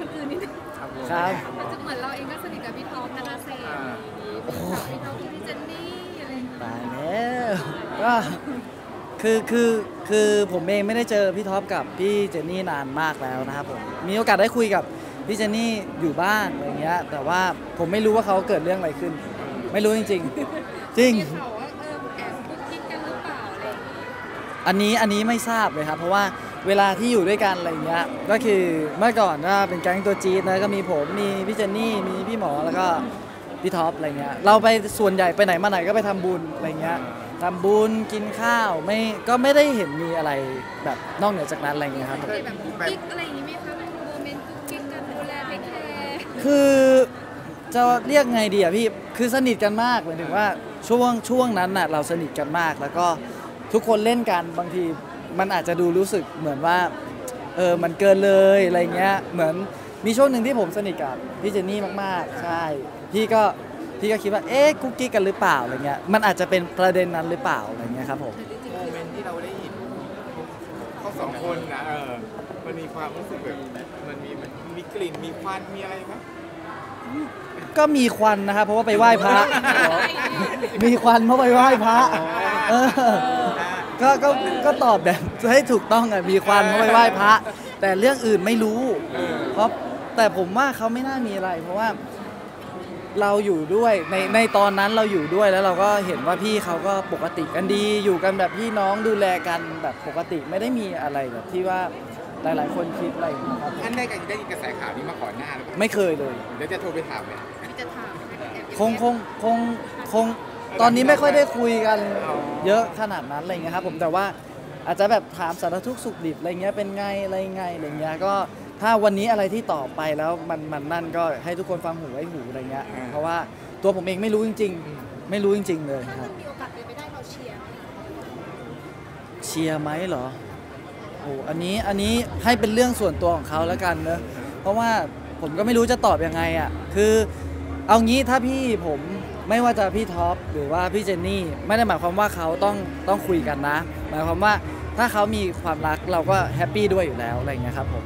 คนอื่นนิดนึงครับ มันจะเหมือนเราเองก็สนิทกับพี่ท็อปธนาเซนกับพี่ท็อปพี่เจนนี่อะไรอย่างเงี้ยตายแล้วก็คือคือคือผมเองไม่ได้เจอพี่ท็อปกับพี่เจนนี่นานมากแล้วนะครับผมมีโอกาสได้คุยกับพี่เจนนี่อยู่บ้างอะไรเงี้ยแต่ว่าผมไม่รู้ว่าเขาเกิดเรื่องอะไรขึ้น ไม่รู้จริง ๆ จริงมีข่าวว่าเออแอบกุ๊กกิ๊กกันหรือเปล่าอะไรอย่างเงี้ยอันนี้อันนี้ไม่ทราบเลยครับ เพราะว่า เวลาที่อยู่ด้วยกันอะไรเงี้ยก็คือเมื่อก่อนก็เป็นแก๊งตัวจี๊ดนะก็มีผมมีพี่เจนนี่มีพี่หมอแล้วก็พี่ท็อปอะไรเงี้ยเราไปส่วนใหญ่ไปไหนมาไหนก็ไปทำบุญอะไรเงี้ยทำบุญกินข้าวไม่ก็ไม่ได้เห็นมีอะไรแบบนอกเหนือจากนั้นอะไรเงี้ยครับผมมีแบบกุ๊กกิ๊กอะไรอย่างงี้ไหมคะโมเมนต์กุ๊กกิ๊กกันดูแลเทคแคร์คือจะเรียกไงดีอะพี่ คือสนิทกันมากหมายถึงว่าช่วงช่วงนั้นน่ะเราสนิทกันมาก แล้วก็ทุกคนเล่นกันบางที มันอาจจะดูรู้สึกเหมือนว่าเออมันเกินเลยอะไรเงี้ยเหมือนมีช่วงหนึ่งที่ผมสนิทกับพี่เจนนี่มากๆ ใช่พี่ก็พี่ก็คิดว่าเอ๊ะกุ๊กกิ๊กกันหรือเปล่าอะไรเงี้ยมันอาจจะเป็นประเด็นนั้นหรือเปล่าอะไรเงี้ยครับผมโมเมนต์ที่เราได้เห็นเขาสองคนนะเออมันมีความรู้สึกแบบมันมีมันมีกลิ่นมีควันมีอะไรไหมก็มีควันนะครับเพราะว่าไปไหว้พระ มีควันเพราะไปไหว้พระเออ ก็ก็ก็ตอบแบบให้ถูกต้องอะมีควันเพราะไปไหว้พระ แต่เรื่องอื่นไม่รู้ เพราะแต่ผมว่าเขาไม่น่ามีอะไร เพราะว่าเราอยู่ด้วยในในตอนนั้นเราอยู่ด้วยแล้วเราก็เห็นว่าพี่เขาก็ปกติกันดีอยู่กันแบบพี่น้องดูแลกันแบบปกติไม่ได้มีอะไรแบบที่ว่าหลาย ๆ คนคิดอะไรอย่างเงี้ยครับท่านได้ได้ยินกระแสข่าวนี้มาก่อนหน้าหรือเปล่าไม่เคยเลยเดี๋ยวจะโทรไปถามเลยมีจะถามแอบคงคงคงคง ตอนนี้ไม่ค่อยได้คุยกันเยอะขนาดนั้นอะไรเงี้ยครับผมแต่ว่าอาจจะแบบถามสารทุกข์สุขดิบอะไรเงี้ยเป็นไงอะไรไงอะไรเงี้ยก็ถ้าวันนี้อะไรที่ตอบไปแล้วมันมันนั่นก็ให้ทุกคนฟังหูไว้หูอะไรเงี้ยเพราะว่าตัวผมเองไม่รู้จริง ๆ ไม่รู้จริง ๆ เลยครับมีโอกาสเป็นไปได้เราเชียร์เชียร์ไหมเหรอโอ้อันนี้อันนี้ให้เป็นเรื่องส่วนตัวของเขาแล้วกันเนอะเพราะว่าผมก็ไม่รู้จะตอบยังไงอะคือเอางี้ถ้าพี่ผม ไม่ว่าจะพี่ท็อปหรือว่าพี่เจนนี่ไม่ได้หมายความว่าเขาต้องต้องคุยกันนะ หมายความว่าถ้าเขามีความรักเราก็แฮปปี้ด้วยอยู่แล้วอะไรเงี้ยครับผม